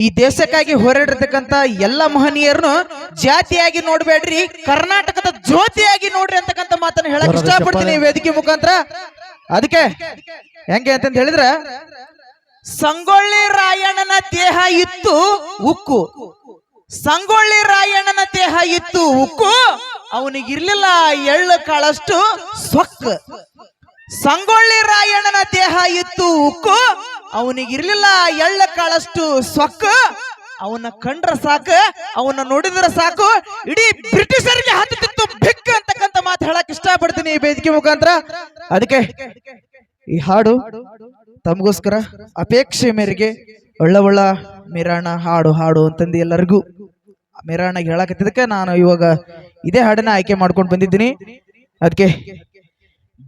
ಈ ದೇಶಕ್ಕಾಗಿ ಹೋರಾಡಿರ್ತಕ್ಕಂಥ ಎಲ್ಲ ಮಹನೀಯರನ್ನು ಜಾತಿಯಾಗಿ ನೋಡ್ಬೇಡ್ರಿ ಕರ್ನಾಟಕದ ಜ್ಯೋತಿಯಾಗಿ ನೋಡ್ರಿ ಅಂತಕ್ಕಂಥ ಮಾತನ್ನ ಹೇಳಕ್ ಇಷ್ಟಪಡ್ತೀನಿ ವೇದಿಕೆ ಮುಖಾಂತರ. ಅದಕ್ಕೆ ಹೆಂಗೆ ಅಂತಂತ ಹೇಳಿದ್ರ ಸಂಗೊಳ್ಳಿ ರಾಯಣ್ಣನ ದೇಹ ಇತ್ತು ಉಕ್ಕು. ಸಂಗೊಳ್ಳಿ ರಾಯಣ್ಣನ ದೇಹ ಇತ್ತು ಉಕ್ಕು. ಅವನಿಗಿರ್ಲಿಲ್ಲ ಎಳ್ಳು ಕಾಳಷ್ಟು ಸೊಕ್ಕ. ಸಂಗೊಳ್ಳಿ ರಾಯಣ್ಣನ ದೇಹ ಇತ್ತು, ಉಕ್ಕು. ಅವನಿಗಿರ್ಲಿಲ್ಲ ಎಳ್ಳ ಕಾಳಷ್ಟು ಸೊಕ್ಕು. ಅವನ ಕಂಡ್ರ ಸಾಕು ಅವನ ನೋಡಿದ್ರ ಸಾಕು. ಇಡೀ ಬ್ರಿಟಿಷರಿಗೆ ಹತ್ತಿತ್ತು ಬಿಕ್ ಅಂತಕ್ಕಂತ ಮಾತು ಹೇಳಕ್ ಇಷ್ಟಪಡ್ತೀನಿ ಈ ವೇದಿಕೆ ಮುಖಾಂತರ. ಅದಕ್ಕೆ ಈ ಹಾಡು ತಮಗೋಸ್ಕರ ಅಪೇಕ್ಷೆ ಮೇರೆಗೆ ಒಳ್ಳ ಒಳ್ಳ ಮಿರಾಣ ಹಾಡು ಹಾಡು ಅಂತಂದು ಎಲ್ಲರಿಗೂ ಮಿರಾಣ ಹೇಳಕತ್ತಿದ್ದಕ್ಕೆ ನಾನು ಇವಾಗ ಇದೇ ಹಾಡನ್ನ ಆಯ್ಕೆ ಮಾಡ್ಕೊಂಡು ಬಂದಿದ್ದೀನಿ. ಅದಕ್ಕೆ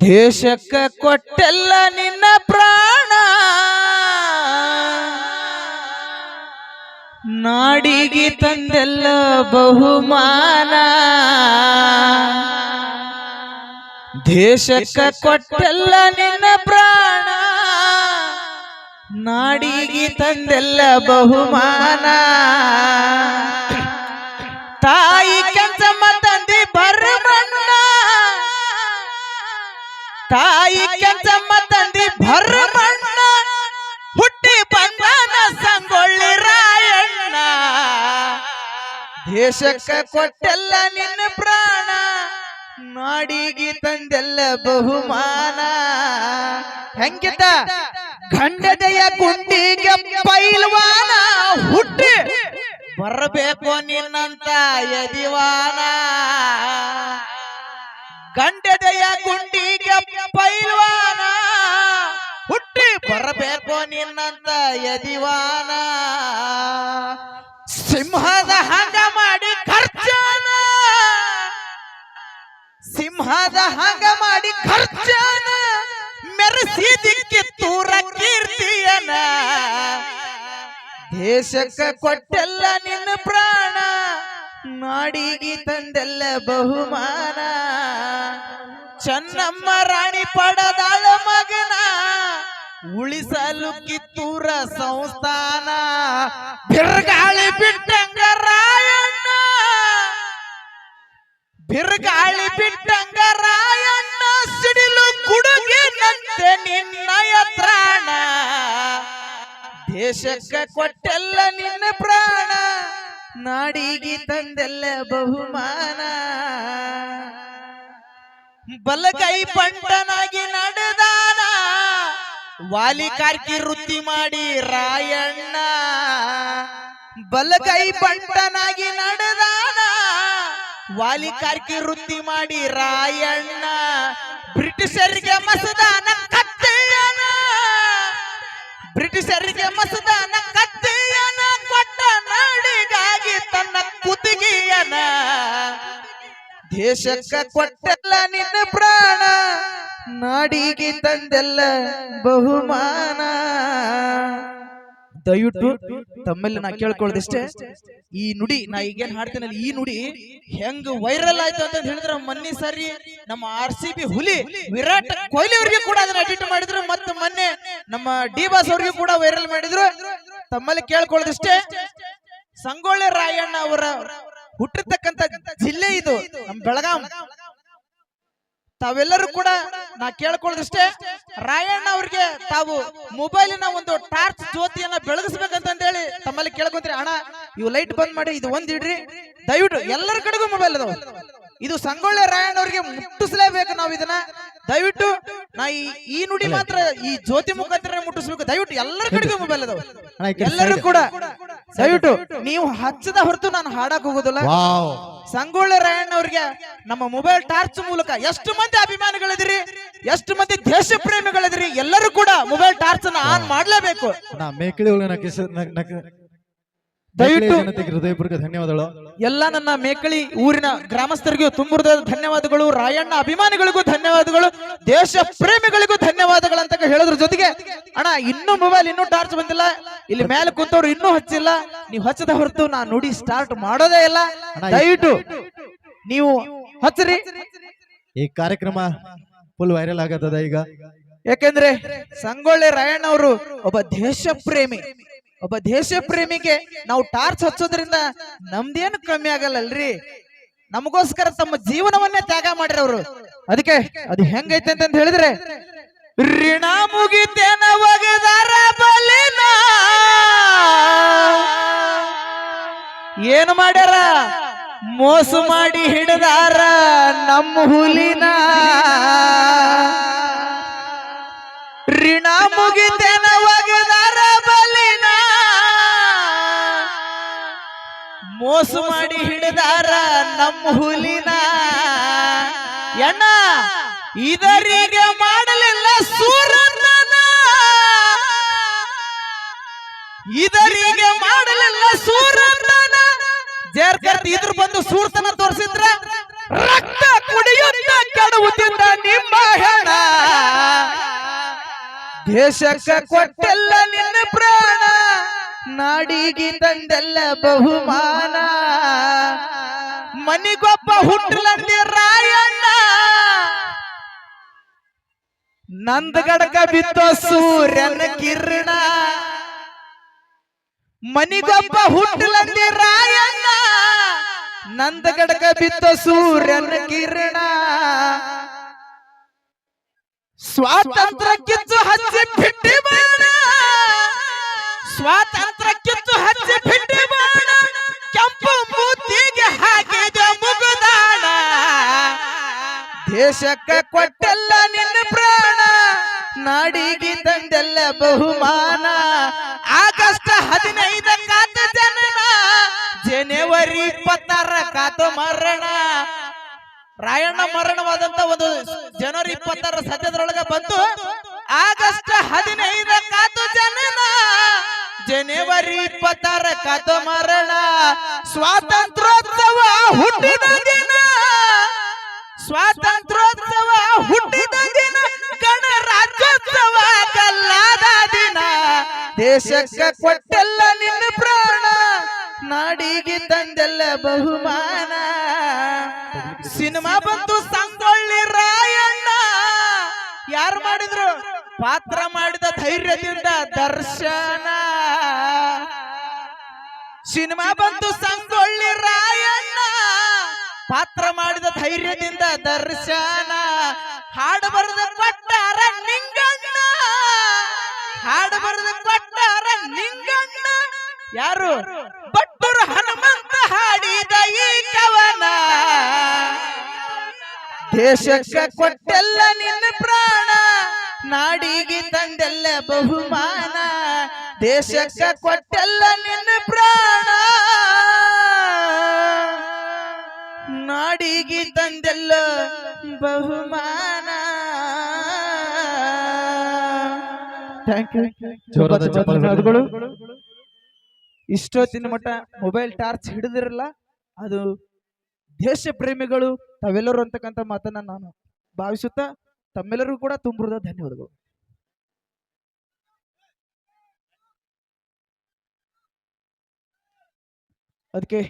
ದೇಶಕ್ಕ ಕೊಟ್ಟೆಲ್ಲ ನಿನ್ನ ಪ್ರಾಣ. ನಾಡಿಗೆ ತಂದೆಲ್ಲ ಬಹುಮಾನ. ದೇಶಕ್ಕ ಕೊಟ್ಟೆಲ್ಲ ನಿನ್ನ ಪ್ರಾಣ. ನಾಡಿಗೆ ತಂದೆಲ್ಲ ಬಹುಮಾನ. ತಾಯಿ ಕೆಂಚಮ್ಮ ತಂದಿ ಭರಮಣ್ಣ ತಾಯಿ ಕೆಂಚಮ್ಮ ತಂದಿ ಭರಮಣ್ಣ ಹುಟ್ಟಿ ಬಂದನ ಸಂಗೊಳ್ಳಿ ರಾಯಣ್ಣ. ದೇಶಕ್ಕೆ ಕೊಟ್ಟೆಲ್ಲ ನಿನ್ನ ಪ್ರಾಣ, ನಾಡಿಗೆ ತಂದೆಲ್ಲ ಬಹುಮಾನ. ಹೆಂಗಿದ್ದ ಖಂಡದೆಯ ಗುಂಡಿಗೆ ಪೈಲ್ವಾನ, ಹುಟ್ಟಿ ಬರಬೇಕು ನಿನ್ನಂತ ಯದಿವಾನ. ಗಂಡದೆಯ ಗುಂಡಿಗೆ ನಿನ್ನಂತ ಯದಿವಾನ. ಸಿಂಹದ ಹಂಗ ಮಾಡಿ ಖರ್ಚಾನ. ಸಿಂಹದ ಹಂಗ ಮಾಡಿ ಖರ್ಚಾನ. ಮೆರೆಸಿದಿಕ್ಕೆ ತೂರ ಕೀರ್ತಿಯನ. ದೇಶಕ್ಕೆ ಕೊಟ್ಟೆಲ್ಲ ನಿನ್ನ ಪ್ರಾಣ. ನಾಡಿಗೆ ತಂದೆಲ್ಲ ಬಹುಮಾನ. ಚೆನ್ನಮ್ಮ ರಾಣಿ ಪಡದಾಳ ಮಗನ. ಉಳಿಸಲು ಕಿತ್ತೂರ ಸಂಸ್ಥಾನ. ಬಿರುಗಾಳಿ ಬಿಟ್ಟಂಗ ರಾಯಣ್ಣ. ಬಿರುಗಾಳಿ ಬಿಟ್ಟಂಗ ರಾಯಣ್ಣ. ಸಿಡಿಲು ಗುಡುಗಿನಂತೆ ನಿನ್ನಯ ಪ್ರಾಣ ದೇಶಕ್ಕೆ ಕೊಟ್ಟೆಲ್ಲ ನಿನ್ನ ಪ್ರಾಣ. ನಾಡಿಗೆ ತಂದೆಲ್ಲ ಬಹುಮಾನ. ಬಲಗೈ ಪಂಟನಾಗಿ ನಡೆದಾನ. ವಾಲಿ ಕಾರ್ಕಿ ವೃತ್ತಿ ಮಾಡಿ ರಾಯಣ್ಣ. ಬಲಗೈ ಬಂಟನಾಗಿ ನಡೆದಾನ. ವಾಲಿ ಕಾರ್ಕಿ ವೃತ್ತಿ ಮಾಡಿ ರಾಯಣ್ಣ. ಬ್ರಿಟಿಷರಿಗೆ ಮಸದಾನ ಕತ್ತೆಯನ. ಬ್ರಿಟಿಷರಿಗೆ ಮಸದಾನ ಕತ್ತೆಯನ ಕೊಟ್ಟ ನಾಡಿಗಾಗಿ ತನ್ನ ಕುತ್ತಿಗೆಯನ. ದೇಶಕ್ಕ ಕೊಟ್ಟಲ್ಲ ನಿನ್ನ ಪ್ರಾಣ. ನಾಡಿಗೆ ತಂದೆಲ್ಲ ಬಹುಮಾನ. ದಯವಿಟ್ಟು ತಮ್ಮಲ್ಲಿ ನಾ ಕೇಳ್ಕೊಳ್ದಿಷ್ಟೇ ಈ ನುಡಿ, ನಾ ಈಗೇನ್ ಹಾಡ್ತೇನಲ್ಲ ಈ ನುಡಿ ಹೆಂಗ್ ವೈರಲ್ ಆಯ್ತು ಅಂತ ಹೇಳಿದ್ರೆ ಮೊನ್ನೆ ಸರಿ ನಮ್ಮ ಆರ್ ಸಿ ಬಿ ಹುಲಿ ವಿರಾಟ್ ಕೊಹ್ಲಿ ಅವ್ರಿಗೆ ಕೂಡ ಅದನ್ನ ಅಡಿಟ್ ಮಾಡಿದ್ರು. ಮತ್ತೆ ಮೊನ್ನೆ ನಮ್ಮ ಡಿ ಬಾಸ್ ಅವ್ರಿಗೆ ಕೂಡ ವೈರಲ್ ಮಾಡಿದ್ರು. ತಮ್ಮಲ್ಲಿ ಕೇಳ್ಕೊಳ್ದಿಷ್ಟೇ ಸಂಗೊಳ್ಳಿ ರಾಯಣ್ಣ ಅವರ ಹುಟ್ಟಿರ್ತಕ್ಕಂತ ಜಿಲ್ಲೆ ಇದು ನಮ್ ಬೆಳಗಾಂ. ತಾವೆಲ್ಲರೂ ಕೂಡ ನಾ ಕೇಳ್ಕೊಳ್ಳೋದಷ್ಟೇ. ರಾಯಣ್ಣ ಅವ್ರಿಗೆ ತಾವು ಮೊಬೈಲಿನ ಒಂದು ಟಾರ್ಚ್ ಜ್ಯೋತಿಯನ್ನ ಬೆಳಗಿಸ್ಬೇಕಂತ ಹೇಳಿ ತಮ್ಮಲ್ಲಿ ಕೇಳ್ಕೊಂತೀರಿ, ಅಣ್ಣ, ಇವು ಲೈಟ್ ಬಂದ್ ಮಾಡಿ, ಇದು ಒಂದ್ ಇಡ್ರಿ. ದಯವಿಟ್ಟು ಎಲ್ಲರ ಕಡೆಗೂ ಮೊಬೈಲ್ ಅದಾವ. ಇದು ಸಂಗೊಳ್ಳಿ ರಾಯಣ್ಣ ಅವ್ರಿಗೆ ಮುಟ್ಟಿಸ್ಲೇಬೇಕು ನಾವು ಇದನ್ನ. ದಯವಿಟ್ಟು ನಾ ಈ ನುಡಿ ಮಾತ್ರ ಈ ಜ್ಯೋತಿ ಮುಖಾಂತರ ಮುಟ್ಟಿಸ್ಬೇಕು. ದಯವಿಟ್ಟು ಎಲ್ಲರ ಕಡೆಗೂ ಮೊಬೈಲ್ ಅದಾವ. ಎಲ್ಲರೂ ಕೂಡ ದಯವಿಟ್ಟು ನೀವು ಹಚ್ಚದ ಹೊರತು ನಾನು ಹಾಡಕ್ ಹೋಗೋದಿಲ್ಲ. ಸಂಗೊಳ್ಳೆ ಸಂಗೊಳ್ಳಿ ರಾಯಣ್ಣ ಅವ್ರಿಗೆ ನಮ್ಮ ಮೊಬೈಲ್ ಟಾರ್ಚ್ ಮೂಲಕ ಎಷ್ಟು ಮಂದಿ ಅಭಿಮಾನಿಗಳಿದಿರಿ ಎಷ್ಟು ಮಂದಿ ದೇಶ ಪ್ರೇಮಿಗಳಿದಿರಿ ಎಲ್ಲರೂ ಕೂಡ ಮೊಬೈಲ್ ಟಾರ್ಚ್ ಅನ್ನ ಆನ್ ಮಾಡ್ಲೇಬೇಕು. ದಯವಿಟ್ಟು- ಹೃದಯಪೂರ್ವಕ ಧನ್ಯವಾದಗಳು. ಎಲ್ಲ ನನ್ನ ಮೇಕಳಿ ಊರಿನ ಗ್ರಾಮಸ್ಥರಿಗೂ ತುಂಬುರದ ಧನ್ಯವಾದಗಳು. ರಾಯಣ್ಣ ಅಭಿಮಾನಿಗಳಿಗೂ ಧನ್ಯವಾದಗಳು. ದೇಶ ಪ್ರೇಮಿಗಳಿಗೂ ಧನ್ಯವಾದಗಳು ಅಂತ ಹೇಳೋದ್ರ ಜೊತೆಗೆ ಅಣ್ಣ ಇನ್ನೂ ಮೊಬೈಲ್ ಇನ್ನೂ ಟಾರ್ಚ್ ಬಂದಿಲ್ಲ. ಇಲ್ಲಿ ಮೇಲೆ ಕುಂತವ್ರು ಇನ್ನೂ ಹಚ್ಚಿಲ್ಲ. ನೀವು ಹಚ್ಚದ ಹೊರತು ನಾ ನುಡಿ ಸ್ಟಾರ್ಟ್ ಮಾಡೋದೇ ಇಲ್ಲ. ಅಣ್ಣ, ದಯವಿಟ್ಟು ನೀವು ಹಚ್ಚರಿ. ಈ ಕಾರ್ಯಕ್ರಮ ಫುಲ್ ವೈರಲ್ ಆಗತ್ತದ ಈಗ? ಯಾಕೆಂದ್ರೆ ಸಂಗೊಳ್ಳಿ ರಾಯಣ್ಣ ಅವರು ಒಬ್ಬ ದೇಶ ಪ್ರೇಮಿ. ಒಬ್ಬ ದೇಶ ಪ್ರೇಮಿಗೆ ನಾವು ಟಾರ್ಚ್ ಹಚ್ಚೋದ್ರಿಂದ ನಮ್ದೇನು ಕಮ್ಮಿ ಆಗಲ್ಲಲ್ರಿ? ನಮಗೋಸ್ಕರ ತಮ್ಮ ಜೀವನವನ್ನೇ ತ್ಯಾಗ ಮಾಡಿರವ್ರು ಅದಕ್ಕೆ ಅದು ಹೆಂಗೈತೆ ಅಂತ ಹೇಳಿದ್ರೆ, ಋಣ ಮುಗಿತೇನ ಒಗದಾರ ಬಲಿನ? ಏನು ಮಾಡ್ಯಾರ? ಮೋಸ ಮಾಡಿ ಹಿಡದಾರ ನಮ್ಮ ಹುಲಿನ. ಹುಲಿನ ಎಣ್ಣ, ಇದರಿಗೆ ಮಾಡಲಿಲ್ಲ ಸೂರನ್ನ ಇದರಿಗೆ ಮಾಡಲಿಲ್ಲ ಸೂರನ್ನ ಜೇರ್ಕರ್ತಿ ಇದ್ರ ಬಂದು ಸೂರ್ತನ ತೋರಿಸಿದ್ರ ರಕ್ತ ಕುಡಿಯುತ್ತ ಕೆಡುವುದಿಲ್ಲ ನಿಮ್ಮ ಹೆಣ. ದೇಶಕ್ಕ ಕೊಟ್ಟೆಲ್ಲ ನಿನ್ನ ಪ್ರಾಣ. ನಾಡಿಗೆ ತಂದೆಲ್ಲ ಬಹುಮಾನ. ಮನಿಗೊಬ್ಬ ಹುಟ್ಟಲಂದಿ ರಾಯಣ್ಣ. ನಂದಗಡಕ ಬಿತ್ತೋ ಸೂರ್ಯನ ಕಿರಣ. ಮನಿಗೊಬ್ಬ ಹುಟ್ಟಲಂದಿ ರಾಯಣ್ಣ. ನಂದಗಡಕ ಬಿತ್ತೋ ಸೂರ್ಯನ ಕಿರಣ. ಸ್ವಾತಂತ್ರ್ಯ ಕಿತ್ತು ಹಚ್ಚಿ ಬಿಟ್ಟಿ ಸ್ವಾತಂತ್ರ್ಯ ಕಿತ್ತು ಹಚ್ಚಿ ಬಿಟ್ಟಿ ದೇಶಕ್ಕ ಕೊಟ್ಟೆಲ್ಲ ನಿನ್ನ ಪ್ರಾಣ. ನಾಡಿಗೆ ತಂದೆಲ್ಲ ಬಹುಮಾನ. ಆಗಸ್ಟ್ ಹದಿನೈದ ಕಾತ ಜನನ. ಜನವರಿ ಇಪ್ಪತ್ತಾರ ಕಾತ ಮರಣ. ರಾಯಣ್ಣ ಮರಣವಾದಂತ ಒಂದು ಜನವರಿ ಇಪ್ಪತ್ತಾರ ಸದ್ಯದೊಳಗ ಬಂತು. ಆಗಸ್ಟ್ ಹದಿನೈದ ಕಾತು ಜನನ. ಜನವರಿ ಇಪ್ಪತ್ತಾರ ಕಾತ ಮರಣ. ಸ್ವಾತಂತ್ರ್ಯೋತ್ಸವ ಹುಟ್ಟಿದ ದಿನ. ಸ್ವಾತಂತ್ರ್ಯೋತ್ಸವ ಹುಟ್ಟಿದ ದಿನ, ಗಣರಾಜ್ಯೋತ್ಸವ ಕಲ್ಲಾದ ದಿನ. ದೇಶಕ್ಕೆ ಕೊಟ್ಟೆಲ್ಲ ನಿನ್ನ ಪ್ರಾಣ, ನಾಡಿಗೆ ತಂದೆಲ್ಲ ಬಹುಮಾನ. ಸಿನಿಮಾ ಬಂತು ಸಂಗೊಳ್ಳಿ ರಾಯಣ್ಣ. ಯಾರು ಮಾಡಿದ್ರು? ಪಾತ್ರ ಮಾಡಿದ ಧೈರ್ಯದಿಂದ ದರ್ಶನ. ಸಿನಿಮಾ ಬಂತು ಸಂಗೊಳ್ಳಿ ರಾಯಣ್ಣ. ಪಾತ್ರ ಮಾಡಿದ ಧೈರ್ಯದಿಂದ ದರ್ಶನ. ಹಾಡು ಬರೆದ ಕೊಟ್ಟಾರ ನಿಂಗಣ್ಣ. ಹಾಡು ಬರೆದ ಕೊಟ್ಟಾರ ನಿಂಗಣ್ಣ. ಯಾರು? ಬಟ್ಟೂರು ಹನುಮಂತ ಹಾಡಿದ ಈ ಕವನ. ದೇಶಕ್ಕೆ ಕೊಟ್ಟೆಲ್ಲ ನಿನ್ನ ಪ್ರಾಣ. ನಾಡಿಗೆ ತಂದೆಲ್ಲ ಬಹುಮಾನ. ದೇಶಕ್ಕೆ ಕೊಟ್ಟೆಲ್ಲ ನಿನ್ನ ಪ್ರಾಣ. ನಾಡಿಗೆ ತಂದೆಲ್ಲ ಬಹುಮಾನ. ಇಷ್ಟೊತ್ತಿನ ಮಟ್ಟ ಮೊಬೈಲ್ ಟಾರ್ಚ್ ಹಿಡಿದಿರಲ್ಲ ಅದು ದೇಶ ಪ್ರೇಮಿಗಳು ತಾವೆಲ್ಲರೂ ಅಂತಕ್ಕಂಥ ಮಾತನ್ನ ನಾನು ಭಾವಿಸುತ್ತಾ ತಮ್ಮೆಲ್ಲರಿಗೂ ಕೂಡ ತುಂಬಿದ ಧನ್ಯವಾದಗಳು. ಅದಕ್ಕೆ